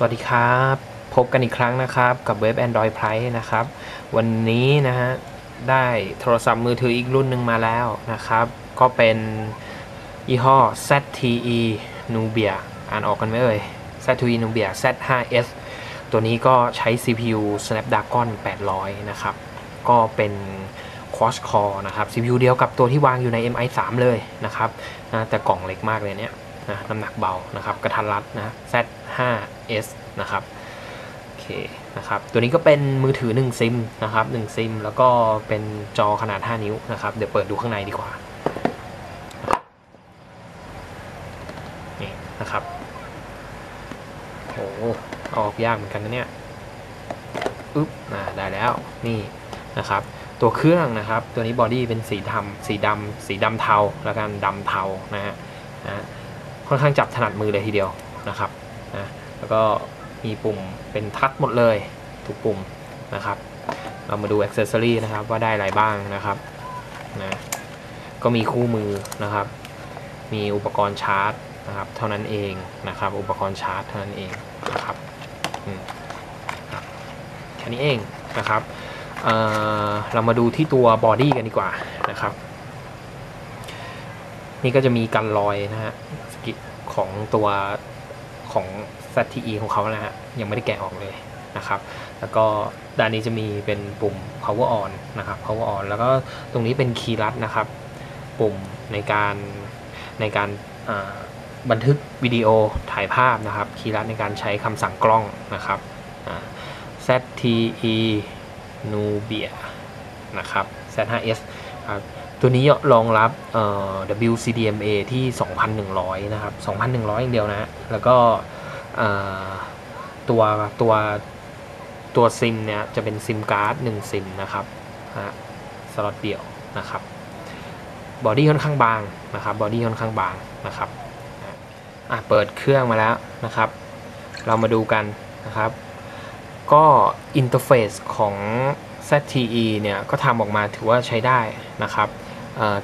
สวัสดีครับ พบกันอีกครั้งนะครับ กับเว็บ Android Price นะครับ วันนี้นะฮะ ได้โทรศัพท์มือถืออีกรุ่นหนึ่งมาแล้วนะครับ ก็เป็นยี่ห้อ ZTE Nubia อ่านออกกันไหมเอ่ย ZTE Nubia Z5s ตัวนี้ก็ใช้ CPU Snapdragon 800 นะครับ ก็เป็น Quad Core นะครับ CPU เดียวกับตัวที่วางอยู่ใน MI3 เลยนะครับนะแต่กล่องเล็กมากเลยเนี่ย นะน้ำหนักเบานะครับกระทันรัดนะ Z5s นะครับโอเคนะครับตัวนี้ก็เป็นมือถือ 1 ซิมนะครับ1ซิม แล้วก็เป็นจอขนาด 5 นิ้วนะครับเดี๋ยวเปิดดูข้างในดีกว่านี่นะครับโอ้อออกยากเหมือนกันนะเนี่ยอึ๊บอ่าได้แล้วนี่นะครับตัวเครื่องนะครับ ตัวนี้บอดี้เป็นสีดำสีดำสีดำเทาแล้วกันดำเทานะฮะนะ ค่อนข้างจับถนัดมือเลยทีเดียวนะครับนะแล้วก็มีปุ่มเป็นทัชหมดเลยทุกปุ่มนะครับ เรามาดูอ c เซสซอรีนะครับว่าได้อะไรบ้างนะครับนะก็มีคู่มือนะครับ มีอุปกรณ์ชาร์จนะครับ เท่านั้นเองนะครับ อุปกรณ์ชาร์จเท่านั้นเองนะครับแค่นี้เองนะครับเออเรามาดูที่ตัวบอดี้กันดีกว่านะครับ นี่ก็จะมีกันรอยนะฮะสกิของตัวของ ZTE ของเขานะฮะยังไม่ได้แกะออกเลยนะครับ แล้วก็ด้านนี้จะมีเป็นปุ่ม power on นะครับ power on แล้วก็ตรงนี้เป็นคีย์ลัดนะครับ ปุ่มในการในการบันทึกวิดีโอถ่ายภาพนะครับ คีย์ลัดในการใช้คำสั่งกล้องนะครับ ZTE Nubia นะครับ Z5s ครับ ตัวนี้รองรับ WCDMA ที่ 2,100 นะครับ 2,100อย่างเดียวนะ แล้วก็ตัวตัวตัวซิมเนี่ยจะเป็นซิมการ์ด1ซิมนะครับฮะสล็อตเดียวนะครับ บอดี้ค่อนข้างบางนะครับ บอดี้ค่อนข้างบางนะครับอะเปิดเครื่องมาแล้วนะครับ เรามาดูกันนะครับ ก็อินเทอร์เฟซของ ZTE เนี่ยก็ทำออกมาถือว่าใช้ได้นะครับ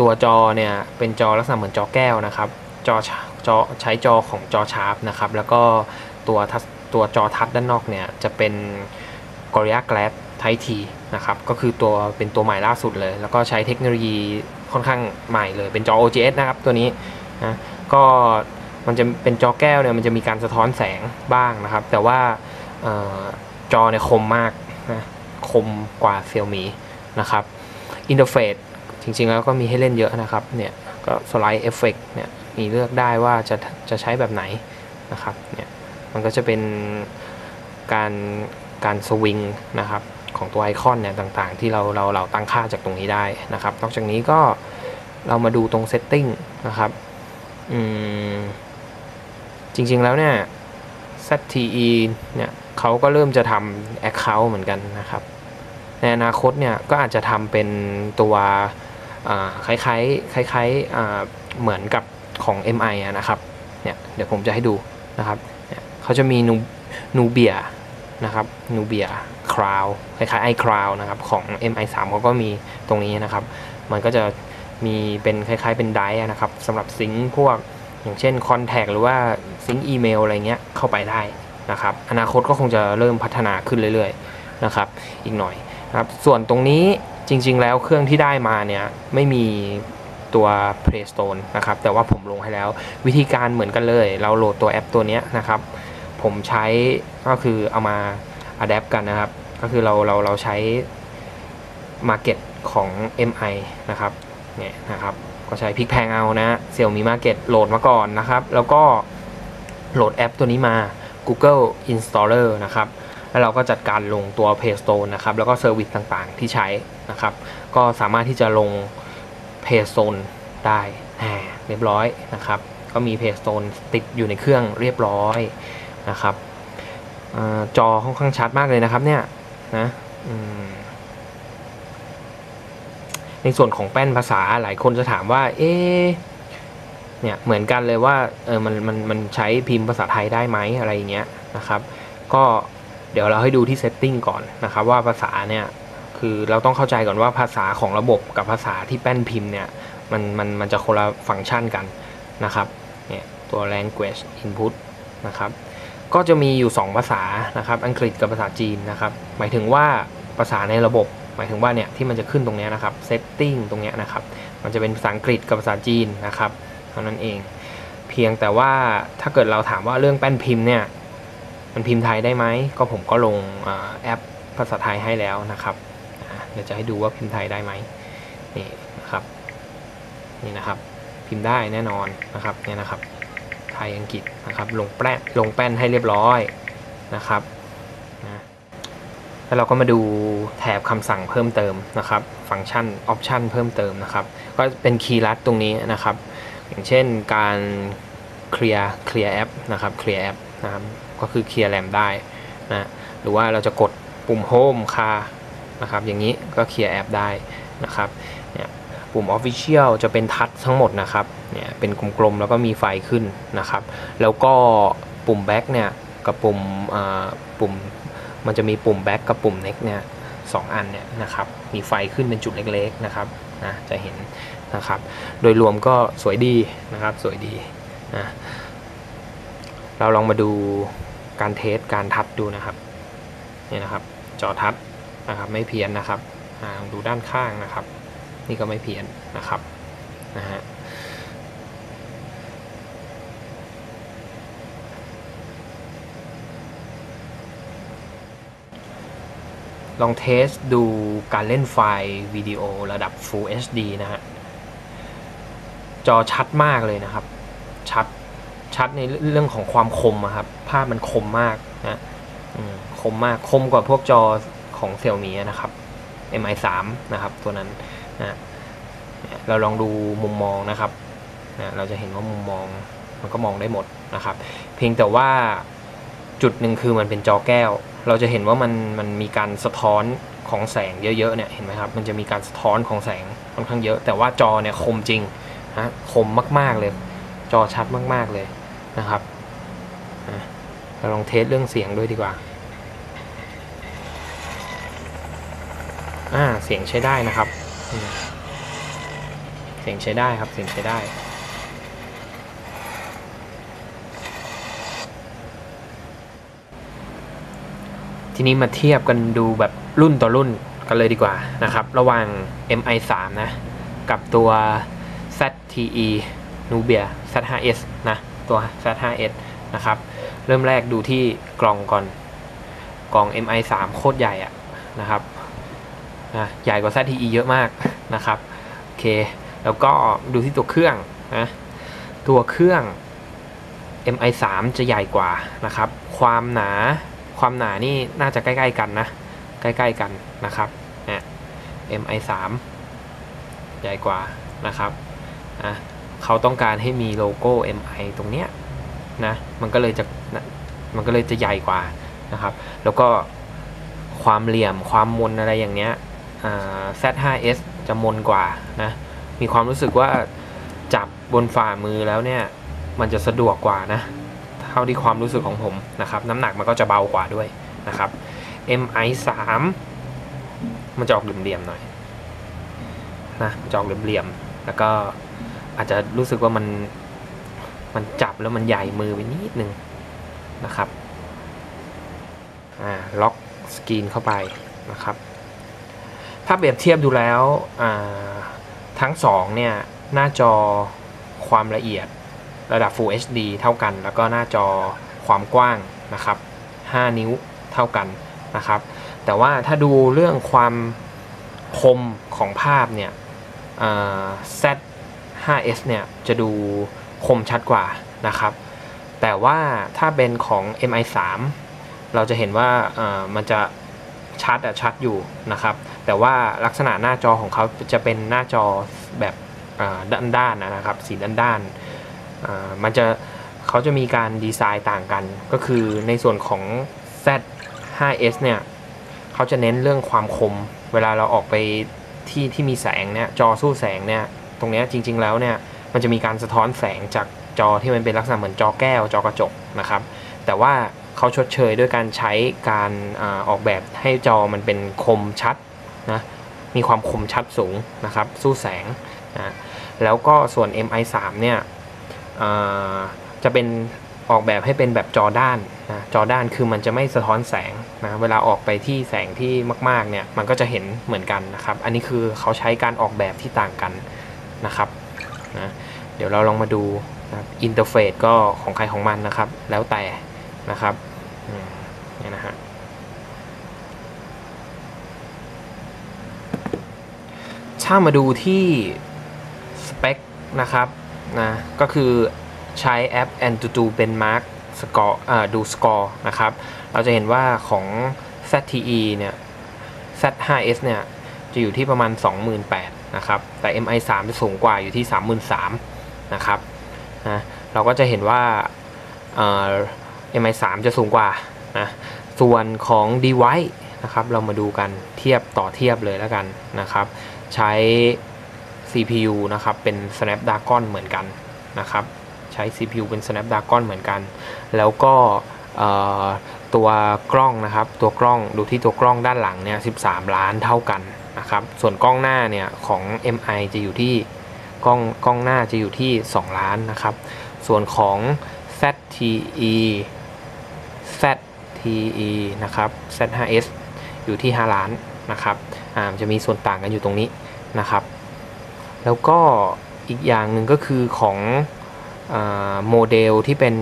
ตัวจอเนี่ยเป็นจอลักษณะเหมือนจอแก้วนะครับจอจอใช้จอของจอชาร์ปนะครับแล้วก็ตัวทัตัวจอทัชด้านนอกเนี่ยจะเป็น Gorilla Glass Type T นะครับก็คือตัวเป็นตัวใหม่ล่าสุดเลย แล้วก็ใช้เทคโนโลยีค่อนข้างใหม่เลยเป็นจอ OGS นะครับตัวนี้นะก็มันจะเป็นจอแก้วเนี่ยมันจะมีการสะท้อนแสงบ้างนะครับ แต่ว่าออจอเนี่ยคมมากนะคมกว่า Xiaomi นะครับอินเทอร์เฟซ ริงๆแล้วก็มีให้เล่นเยอะนะครับเนี่ยก็สไลด์เอฟเฟกเนี่ยมีเลือกได้ว่าจะจะใช้แบบไหนนะครับเนี่ยมันก็จะเป็นการการสวิงนะครับของตัวไอคอนเนี่ยต่างๆ ที่เราเราเราตั้งค่าจากตรงนี้ได้นะครับ นอกจากนี้ก็เรามาดูตรงเซตติ้งนะครับอืมจริงๆแล้วเนี่ย ZTE เนี่ยเขาก็เริ่มจะทำ Account เหมือนกันนะครับ ในอนาคตเนี่ยก็อาจจะทำเป็นตัว คล้ายๆคล้ายๆเหมือนกับของ MI นะครับเนี่ยเดี๋ยวผมจะให้ดูนะครับเเขาจะมีนูนูเบียนะครับนูเบียคราวคล้ายๆไอคราวนะครับของ MI3 เขาก็มีตรงนี้นะครับ มันก็จะมีเป็นคล้าย ๆ เป็นไดร์นะครับสำหรับซิงค์พวกอย่างเช่นคอนแทคหรือว่าซิงค์อีเมลอะไรเงี้ยเข้าไปได้นะครับ อนาคตก็คงจะเริ่มพัฒนาขึ้นเรื่อยๆนะครับ อีกหน่อยนะครับ ส่วนตรงนี้ จริง ๆ แล้วเครื่องที่ได้มาเนี่ยไม่มีตัว Play Store นะครับ แต่ว่าผมลงให้แล้ววิธีการเหมือนกันเลย เราโหลดตัวแอปตัวนี้นะครับ ผมใช้ก็คือเอามา adapt กันนะครับ ก็คือเราเราเราใช้ Market ของ MI นะครับเนี่ยนะครับ ก็ใช้พลิกแพงเอานะ Xiaomi Market โหลดมาก่อนนะครับ แล้วก็โหลดแอปตัวนี้มา Google Installer นะครับ แล้วเราก็จัดการลงตัว Play Store นะครับ แล้วก็เซอร์วิสต่างๆ ที่ใช้นะครับ ก็สามารถที่จะลง Play Store ได้เรียบร้อยนะครับ ก็มี Play Store ติดอยู่ในเครื่องเรียบร้อยนะครับอจอค่อนข้างชัดมากเลยนะครับเนี่ยนะในส่วนของแป้นภาษาหลายคนจะถามว่า เอ๊เนี่ยเหมือนกันเลยว่าเออมันมันมันใช้พิมพ์ภาษาไทยได้ไหมอะไรอย่างเงี้ยนะครับ ก็ เดี๋ยวเราให้ดูที่ setting ก่อนนะครับว่าภาษาเนี่ยคือเราต้องเข้าใจก่อนว่าภาษาของระบบกับภาษาที่แป้นพิมพ์เนี่ยมันมันมันจะคนละฟังก์ชันกันนะครับเนี่ยตัว language input นะครับก็จะมีอยู่ 2 ภาษานะครับอังกฤษกับภาษาจีนนะครับหมายถึงว่าภาษาในระบบ หมายถึงว่าเนี่ยที่มันจะขึ้นตรงเนี้ยนะครับ setting ตรงเนี้ยนะครับมันจะเป็นภาษาอังกฤษกับภาษาจีนนะครับเท่านั้นเอง เพียงแต่ว่าถ้าเกิดเราถามว่าเรื่องแป้นพิมพ์เนี่ย มันพิมพ์ไทยได้ไหมก็ผมก็ลงอแอปภาษาไทยให้แล้วนะครับเดี๋ยวจะให้ดูว่าพิมพ์ไทยได้ไหมนี่นะครับนี่นะครับพิมพ์ได้แน่นอนนะครับเนี่ยนะครับ ไทยอังกฤษนะครับลงแป้นลงแป้นให้เรียบร้อยนะครับนะแล้วเราก็มาดูแถบคำสั่งเพิ่มเติมนะครับ ฟังก์ชันออปชันเพิ่มเติมนะครับ ก็เป็นคีย์ลัดตรงนี้นะครับ อย่างเช่นการเคลียร์เคลียร์แอปนะครับเคลียร์แอปนะครับ ก็คือเคลียร์แรมได้นะหรือว่าเราจะกดปุ่มโฮมคานะครับอย่างนี้ก็เคลียร์แอปได้นะครับเนี่ยปุ่ม Official จะเป็นทัชทั้งหมดนะครับเนี่ยเป็นกลมๆแล้วก็มีไฟขึ้นนะครับ แล้วก็ปุ่ม Back เนี่ยกับปุ่มอ่าปุ่มมันจะมีปุ่ม Back กับปุ่ม Next เนี่ยสองอันเนี่ยนะครับมีไฟขึ้นเป็นจุดเล็กๆนะครับนะจะเห็นนะครับโดยรวมก็สวยดีนะครับสวยดีนะเราลองมาดู การเทสการทัดดูนะครับนี่นะครับ จอทัดนะครับไม่เพี้ยนนะครับลองดูด้านข้างนะครับ นี่ก็ไม่เพี้ยนนะครับนะฮะลองเทสดูการเล่นไฟล์วิดีโอระดับ Full HD นะฮะ จอชัดมากเลยนะครับ ชัด ชัดในเรื่องของความคมอะครับ ภาพมันคมมากนะคมมากคมกว่าพวกจอของเซี่ยมีนะครับ MI 3นะครับ ตัวนั้นนะเนี่ยเราลองดูมุมมองนะครับนะเราจะเห็นว่ามุมมองมันก็มองได้หมดนะครับ เพียงแต่ว่าจุดหนึ่งคือมันเป็นจอแก้ว เราจะเห็นว่ามันมันมีการสะท้อนของแสงเยอะๆเนี่ยเห็นไหมครับ มันจะมีการสะท้อนของแสงค่อนข้างเยอะ แต่ว่าจอเนี่ยคมจริงนะคมมากๆเลย จอชัดมากๆเลย นะครับเราลองเทสเรื่องเสียงด้วยดีกว่าอ่าเสียงใช้ได้นะครับ เสียงใช้ได้ครับเสียงใช้ได้ทีนี้มาเทียบกันดูแบบรุ่นต่อรุ่นกันเลยดีกว่านะครับ ระหว่าง MI 3 นะ กับตัว ZTE Nubia Z5S นะ ตัว Z5S นะครับ เริ่มแรกดูที่กล่องก่อน กล่อง MI 3 โคตรใหญ่อะนะครับนะใหญ่กว่า ZTE เยอะมากนะครับโอเค แล้วก็ดูที่ตัวเครื่องนะตัวเครื่อง MI 3 จะใหญ่กว่านะครับ ความหนาความหนานี่น่าจะใกล้ๆกันนะ ใกล้ๆกันนะครับเนี่ย MI 3 ใหญ่กว่านะครับอะ เขาต้องการให้มีโลโก้ MI ตรงเนี้ยนะมันก็เลยจะนะมันก็เลยจะใหญ่กว่านะครับ แล้วก็ความเหลี่ยมความมนอะไรอย่างเนี้ย Z5S จะมนกว่านะมีความรู้สึกว่าจับบนฝ่ามือแล้วเนี่ยมันจะสะดวกกว่านะเท่าที่ความรู้สึกของผมนะครับ น้ำหนักมันก็จะเบากว่าด้วยนะครับ MI 3มันจะออกเหลี่ยมๆหน่อยนะจะออกเหลี่ยมๆแล้วก็ อาจจะรู้สึกว่ามันมันจับแล้วมันใหญ่มือไปนิดนึงนะครับล็อกสกรีนเข้าไปนะครับ ถ้าเปรียบเทียบดูแล้วทั้งสองเนี่ยหน้าจอความละเอียดระดับ Full HD เท่ากัน แล้วก็หน้าจอความกว้างนะครับ 5 นิ้วเท่ากันนะครับ แต่ว่าถ้าดูเรื่องความคมของภาพเนี่ย Z 5S เนี่ยจะดูคมชัดกว่านะครับ แต่ว่าถ้าเป็นของ MI3 เราจะเห็นว่ามันจะชัดอะชัดอยู่นะครับ แต่ว่าลักษณะหน้าจอของเขาจะเป็นหน้าจอแบบด้านด้านนะครับ สีด้านด้านมันจะเขาจะมีการดีไซน์ต่างกัน ก็คือในส่วนของ Z 5S เนี่ยเขาจะเน้นเรื่องความคม เวลาเราออกไปที่ที่มีแสงเนี่ยจอสู้แสงเนี่ย ตรงนี้จริง ๆ แล้วเนี่ยมันจะมีการสะท้อนแสงจากจอที่มันเป็นลักษณะเหมือนจอแก้วจอกระจกนะครับ แต่ว่าเขาชดเชยด้วยการใช้การอออกแบบให้จอมันเป็นคมชัดนะมีความคมชัดสูงนะครับ สู้แสงนะแล้วก็ส่วน MI 3 เนี่ยจะเป็นออกแบบให้เป็นแบบจอด้านนะจอด้านคือมันจะไม่สะท้อนแสงนะเวลาออกไปที่แสงที่มากๆเนี่ยมันก็จะเห็นเหมือนกันนะครับ อันนี้คือเขาใช้การออกแบบที่ต่างกัน นะครับนะเดี๋ยวเราลองมาดูนะอินเทอร์เฟซก็ของใครของมันนะครับ แล้วแต่นะครับนี่นะฮะถ้ามาดูที่สเปคนะครับนะก็คือใช้แอป Antutu Benchmark สกอร์ดูสกอร์นะครับ เราจะเห็นว่าของ ZTE เนี่ย Z5S เนี่ย จะอยู่ที่ประมาณ 28,000 นะครับแต่ MI3 จะสูงกว่าอยู่ที่ 33,000นะครับนะเราก็จะเห็นว่าเอ่อ MI3 จะสูงกว่านะส่วนของ device นะครับเรามาดูกันเทียบต่อเทียบเลยแล้วกันนะครับ ใช้ CPU นะครับเป็น Snapdragon เหมือนกันนะครับใช้ CPU เป็น Snapdragon เหมือนกัน แล้วก็ตัวกล้องนะครับ ตัวกล้องดูที่ตัวกล้องด้านหลังเนี่ย 13 ล้านเท่ากัน นะครับ ส่วนกล้องหน้าเนี่ยของ MI จะอยู่ที่กล้องกล้องหน้าจะอยู่ที่ 2 ล้านนะครับ ส่วนของ ZTE ZTE นะครับ Z5S อยู่ที่ 5 ล้านนะครับอ่าจะมีส่วนต่างกันอยู่ตรงนี้นะครับ แล้วก็อีกอย่างหนึ่งก็คือของโมเดลที่เป็น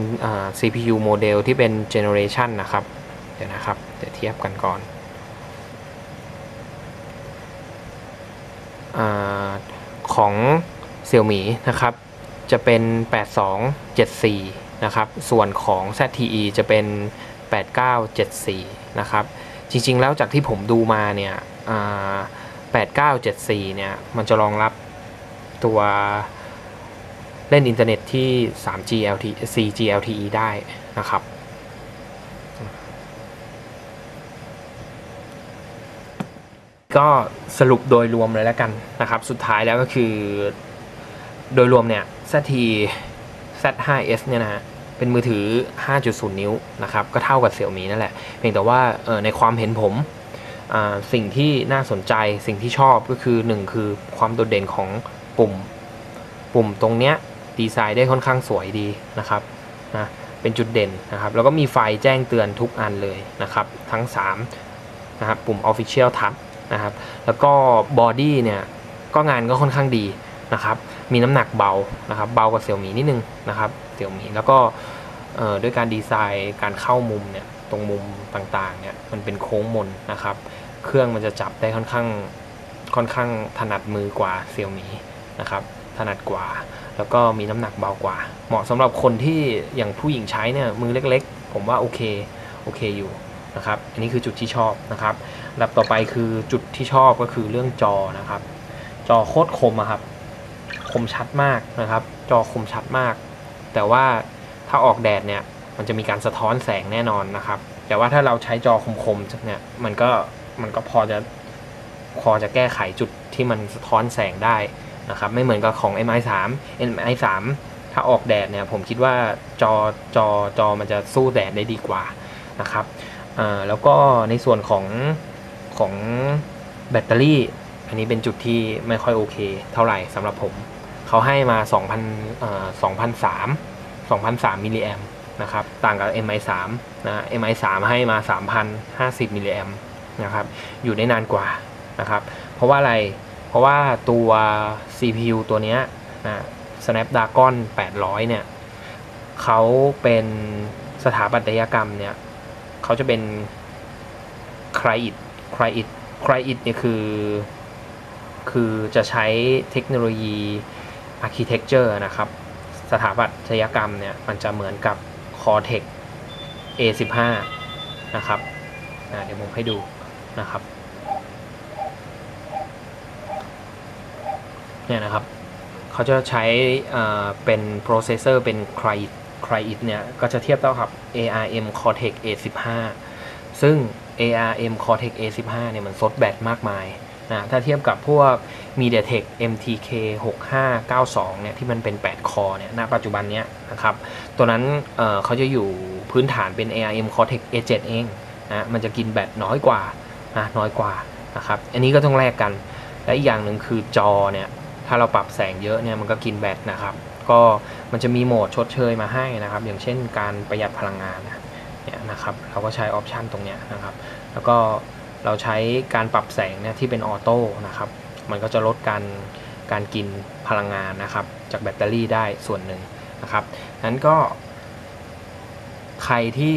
CPU โมเดลที่เป็น generation นะครับ เดี๋ยวนะครับ เดี๋ยวเทียบกันก่อน อของ Xiaomi นะครับ จะเป็น 8274 นะครับ ส่วนของ ZTE จะเป็น 8974 นะครับ จริงๆ แล้วจากที่ผมดูมาเนี่ย8974 เนี่ย มันจะรองรับตัวเล่นอินเทอร์เน็ตที่ 3G LTE 4G LTE ได้นะครับ ก็สรุปโดยรวมเลยแล้วกันนะครับ สุดท้ายแล้วก็คือ โดยรวมเนี่ย ZT Z5S เนี่ยนะเป็นมือถือ 5.0 นิ้วนะครับ ก็เท่ากับ Xiaomi นั่นแหละ เพียงแต่ว่าในความเห็นผม สิ่งที่น่าสนใจ สิ่งที่ชอบก็คือ 1 คือความโดดเด่นของปุ่ม ปุ่มตรงเนี้ยดีไซน์ได้ค่อนข้างสวยดีนะครับนะเป็นจุดเด่นนะครับ แล้วก็มีไฟแจ้งเตือนทุกอันเลยนะครับ ทั้ง3นะครับ ปุ่ม Official Touch นะครับแล้วก็บอดี้เนี่ยก็งานก็ค่อนข้างดีนะครับมีน้ำหนักเบานะครับเบากว่าเสี่ยวมีนิดนึงนะครับเสี่ยวมีแล้วก็ด้วยการดีไซน์การเข้ามุมเนี่ยตรงมุมต่างๆเนี่ยมันเป็นโค้งมนนะครับ เครื่องมันจะจับได้ค่อนข้างค่อนข้างถนัดมือกว่าเสี่ยวมีนะครับถนัดกว่า แล้วก็มีน้ำหนักเบากว่า เหมาะสำหรับคนที่อย่างผู้หญิงใช้เนี่ยมือเล็กๆ ผมว่าโอเคโอเคอยู่นะครับอันนี้คือจุดที่ชอบนะครับ ลำดับต่อไปคือจุดที่ชอบก็คือเรื่องจอนะครับ จอโคตรคมอะครับ คมชัดมากนะครับ จอคมชัดมาก แต่ว่าถ้าออกแดดเนี่ยมันจะมีการสะท้อนแสงแน่นอนนะครับ แต่ว่าถ้าเราใช้จอคมๆเนี่ยมันก็มันก็พอจะพอจะแก้ไขจุดที่มันสะท้อนแสงได้นะครับ ไม่เหมือนกับของ MI3 MI3 ถ้าออกแดดเนี่ยผมคิดว่าจอจอจอมันจะสู้แดดได้ดีกว่านะครับแล้วก็ในส่วนของ ของแบตเตอรี่ อันนี้เป็นจุดที่ไม่ค่อยโอเค เท่าไหร่สำหรับผม เขาให้มา 2,000เอ่อ2,003 2,003มิลลิแอมนะครับ ต่างกับ MI3 นะ MI3 ให้มา 3,050มิลลิแอมนะครับ อยู่ได้นานกว่านะครับ เพราะว่าอะไร เพราะว่าตัว CPU ตัวนี้นะ Snapdragon 800 เนี่ย เขาเป็นสถาปัตยกรรมเนี่ย เขาจะเป็น c r y i t c r y i t c r y i t เนี่ยคือ คือจะใช้เทคโนโลยี Architecture นะครับ สถาปัตยกรรมเนี่ย มันจะเหมือนกับ Cortex A15 นะครับเดี๋ยวผมให้ดูนะครับเนี่ยนะครับเขาจะใช้เป็นโปรเซสเซอร์เป็น c r y c r y i t เนี่ย ก็จะเทียบเท่ากับ ARM Cortex A15 ซึ่ง ARM Cortex A15 เนี่ยมันซดแบตมากมายนะถ้าเทียบกับพวก MediaTek MTK 6592เนี่ยที่มันเป็น 8 คอเนี่ยณปัจจุบันเนี้ยนะครับตัวนั้นเเขาจะอยู่พื้นฐานเป็น ARM Cortex A7 เองนะมันจะกินแบตน้อยกว่านะน้อยกว่านะครับอันนี้ก็ต้องแลกกัน และอีกอย่างหนึ่งคือจอเนี่ยถ้าเราปรับแสงเยอะเนี่ยมันก็กินแบตนะครับ ก็มันจะมีโหมดชดเชยมาให้นะครับ อย่างเช่นการประหยัดพลังงานนะ เนี่ยนะครับเราก็ใช้ออปชันตรงเนี้ยนะครับ แล้วก็เราใช้การปรับแสงเนี่ยที่เป็นออโต้นะครับ มันก็จะลดการการกินพลังงานนะครับ จากแบตเตอรี่ได้ส่วนหนึ่งนะครับนั้นก็ ใครที่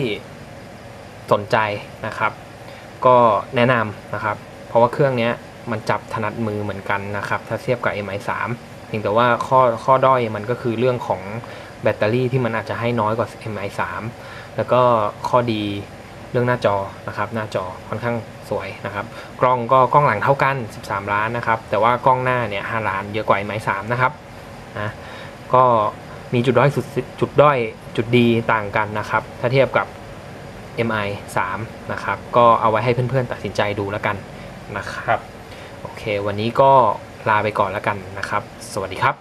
สนใจนะครับ ก็แนะนำนะครับ เพราะว่าเครื่องนี้มันจับถนัดมือเหมือนกันนะครับ ถ้าเทียบกับ MI3 เพียงแต่ว่าข้อข้อด้อยมันก็คือเรื่องของแบตเตอรี่ที่มันอาจจะให้น้อยกว่า MI3 แล้วก็ข้อดีเรื่องหน้าจอนะครับหน้าจอค่อนข้างสวยนะครับกล้องก็กล้องหลังเท่ากัน 13 ล้านนะครับแต่ว่ากล้องหน้าเนี่ย5ล้านเยอะกว่า MI3 นะครับนะก็มีจุดด้อยสุดจุดด้อยจุดดีต่างกันนะครับ ถ้าเทียบกับ MI 3นะครับก็เอาไว้ให้เพื่อนๆตัดสินใจดูแล้วกันนะครับโอเค วันนี้ก็ลาไปก่อนแล้วกันนะครับ สวัสดีครับ